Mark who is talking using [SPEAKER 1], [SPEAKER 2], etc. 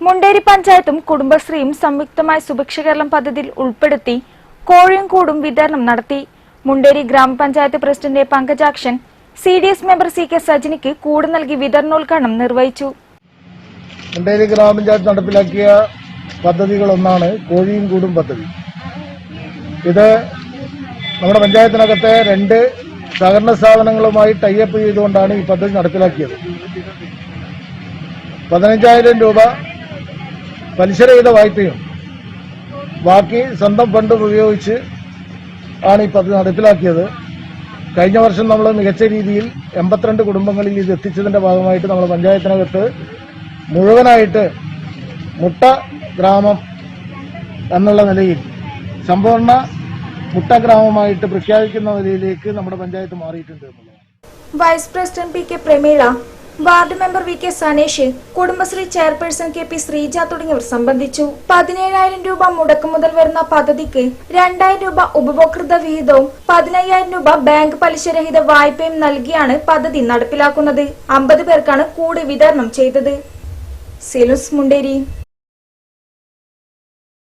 [SPEAKER 1] മുണ്ടേരി പഞ്ചായത്തും കുടുംബശ്രീയും സംയുക്തമായി സുഭിക്ഷ കേരളം പദ്ധതിയിൽ ഉൾപ്പെടുത്തി കോഴിയും കൂടും വിതരണം നടത്തി. മുണ്ടേരി ഗ്രാമപഞ്ചായത്ത് president. Pankajakshan C D S member C K സജിനിക്ക് കൂട് നൽകി വിതരണോദ്ഘാടനം നിർവഹിച്ചു.
[SPEAKER 2] മുണ്ടേരി ഗ്രാമപഞ്ചായത്ത് നടപ്പിലാക്കിയ പദ്ധതികളൊന്നാണ് കോഴിയും കൂടും പദ്ധതി. ഇത് നമ്മുടെ പഞ്ചായത്തിനകത്തെ രണ്ട് സഹകരണ സ്ഥാപനങ്ങളുമായി ടൈപ്പ് ചെയ്തുകൊണ്ടാണ് ഈ പദ്ധതി നടപ്പിലാക്കിയത്. പതിനഞ്ചായിരം രൂപ പലിശരഹിത വായ്പയും. ബാക്കി സ്വന്തം ഫണ്ടും ഉപയോഗിച്ച് ആണ് ഈ പദ്ധതി നടപ്പിലാക്കിയത്. കഴിഞ്ഞ വർഷം നമ്മൾ മികച്ച രീതിയിൽ എൺപത്തിരണ്ട് കുടുംബങ്ങളിൽ ഇത് എത്തിച്ചതിന്റെ ഭാഗമായിട്ട് നമ്മൾ പഞ്ചായത്തിനകത്ത് മുഴുവനായിട്ട് മുട്ട ഗ്രാമം എന്നുള്ള നിലയിൽ സമ്പൂർണ മുട്ട ഗ്രാമമായിട്ട് പ്രഖ്യാപിക്കുന്ന നിലയിലേക്ക് നമ്മുടെ പഞ്ചായത്ത് മാറിയിട്ടുണ്ട്
[SPEAKER 1] vice president P K Prameela ward member V K Sanesh Kudumbashree chairperson K P Sreeja തുടങ്ങിയവർ സംബന്ധിച്ചു. പതിനേഴായിരം രൂപ മുടക്കു മുതൽ വരുന്ന പദ്ധതിക്ക് രണ്ടായിരം രൂപ ഉപഭോക്തൃ വിഹിതവും പതിനയ്യായിരം രൂപ ബാങ്ക് പലിശരഹിത വായ്പയും നൽകിയാണ് പദ്ധതി നടപ്പിലാക്കുന്നത്. അമ്പത് പേർക്കാണ് കൂടി വിതരണം ചെയ്തത്. സെലൂസ് മുണ്ടേരി.